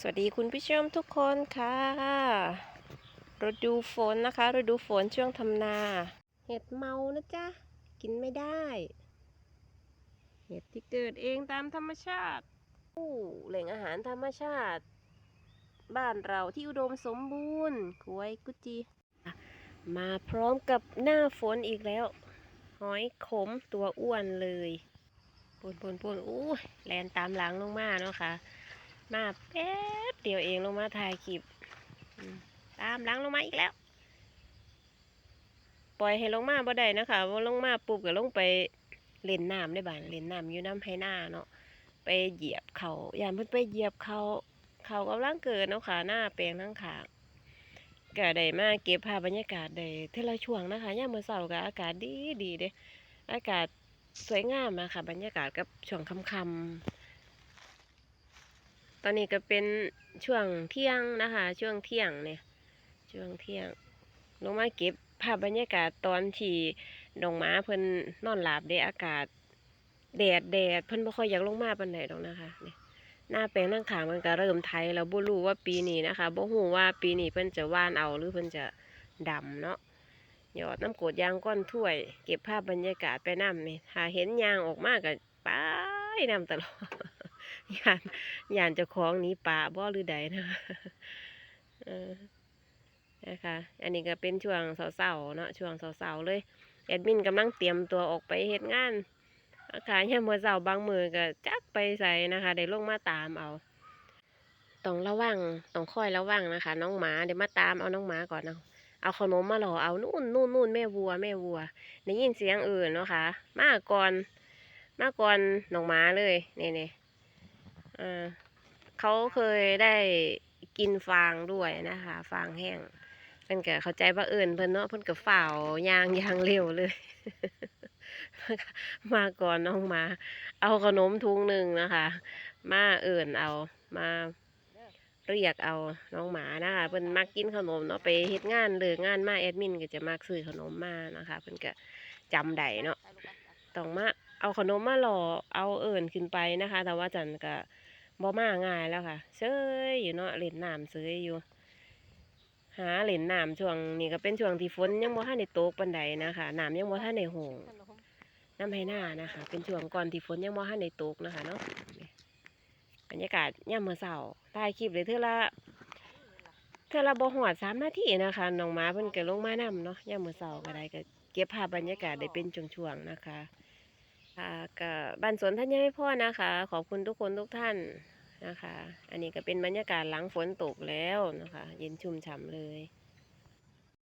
สวัสดีคุณผู้ชมทุกคนค่ะฤดูฝนนะคะฤดูฝนช่วงทำนา เห็ดเมานะจ๊ะ กินไม่ได้ เห็ดที่เกิดเองตามธรรมชาติอู้แหล่งอาหารธรรมชาติ บ้านเราที่อุดมสมบูรณ์ควยกุจีอ่มาพร้อมกับหน้าฝนอีกแล้ว หอยขมตัวอ้วนเลยปนปนปนอู้แลนตามหลังลงมาเนาะค่ะ มาแป๊บเดียวเองลงมาถ่ายคลิปตามหลังลงมาอีกแล้ว ปล่อยให้ลงมาบ่ได้นะคะว่าลงมาปุ๊บก็ลงไปเล่นน้ำได้บ้านเล่นน้ำอยู่น้ำให้หน้าเนาะไปเหยียบเขาอย่าเพิ่นไปเหยียบเขาเขากำลังเกิดเนาะค่ะหน้าแปลงทั้งขาก็ได้มาเก็บภาพบรรยากาศได้เทละช่วงนะคะย่ามมื้อเช้าก็อากาศดีดีเด้อากาศสวยงามอะค่ะบรรยากาศกับช่วงค่ำๆ อนนี้ก็เป็นช่วงเที่ยงนะคะ ช่วงเที่ยงเนี่ย ช่วงเที่ยง ลงมาเก็บภาพบรรยากาศตอนที่ดองม้าเพิ่นนอนหลับเดอากาศ แดดแดดเพิ่นบ่ค่อยอยากลงมาปานใดดอกนะคะนี่หน้าแปลงนั่งขางมันก็เริ่มไทยแล้วบ่รู้ว่าปีนี้นะคะบ่ฮู้ว่าปีนี้เพิ่นจะว่านเอาหรือเพิ่นจะดำเนาะหยอดน้ำกดยางก้อนถ้วย เก็บภาพบรรยากาศไปนำนี่ถ้าเห็นยางออกมาก็ไป นำตลอดยานยานเจ้าของหนี้ป่าบ่หรือใดนะคะเออนะคะ อันนี้ก็เป็นช่วงเสาๆเนาะช่วงเสาๆเลย แอดมินกำลังเตรียมตัวออกไปเฮ็ดงานอากาศยามมือเช้าบางมือก็จักไปใส่นะคะได้ลงมาตามเอาต้องระวังต้องคอยระวังนะคะ น้องหมาเดี๋ยวมาตามเอาน้องหมาก่อนเอาเอาขนมมาหล่อเอานู่นนู่นนู่นแม่วัวแม่วัวได้ยินเสียงอื่นเนาะค่ะมาก่อน มาก่อนน้องหมาเลยเนี่ยเนี่เออเขาเคยได้กินฟางด้วยนะคะ ฟางแห้งเพิ่นก็เข้าใจว่าเอิญเพิ่นเนาะเพิ่นก็ฝ่าวยางยางเร็วเลย มาก่อนน้องหมา เอาขนมทุงหนึ่งนะคะ มาเอิ่นเอามาเรียกเอาน้องหมานะคะเพิ่นมักกินขนมเนาะไปเฮ็ดงานเลิกงานมาแอดมินก็จะมักซื้อขนมมานะคะเพิ่นก็จำได้เนาะต้องมา เอาขนมมาหล่อเอาเอิ่นขึ้นไปนะคะ แต่ว่าจันก็บ่มาง่ายแล้วค่ะเซยอยู่เนาะเล่นน้ำเซยอยู่ หาเล่นน้ำช่วงนี้ก็เป็นช่วงที่ฝนยังบ่ทันได้ตกปานใดนะคะน้ำยังบ่ทันได้โหงน้ำให้หน้านะคะ เป็นช่วงก่อนที่ฝนยังบ่ทันได้ตกนะคะเนาะบรรยากาศยามมื้อเช้าถ่ายคลิปเลยเทื่อละเทื่อละบ่ฮอด3นาทีนะคะน้องหมาเพิ่นก็ลงมานํเนาะยามมื้อเช้าก็ได้ก็เก็บภาพบรรยากาศได้เป็นช่วงๆนะคะ ค่ะกับ้านสวนท่านยังไม่พอนะคะ ขอบคุณทุกคนทุกท่านนะคะ อันนี้ก็เป็นบรรยากาศหลังฝนตกแล้วนะคะ เย็นชุ่มฉ่ำเลย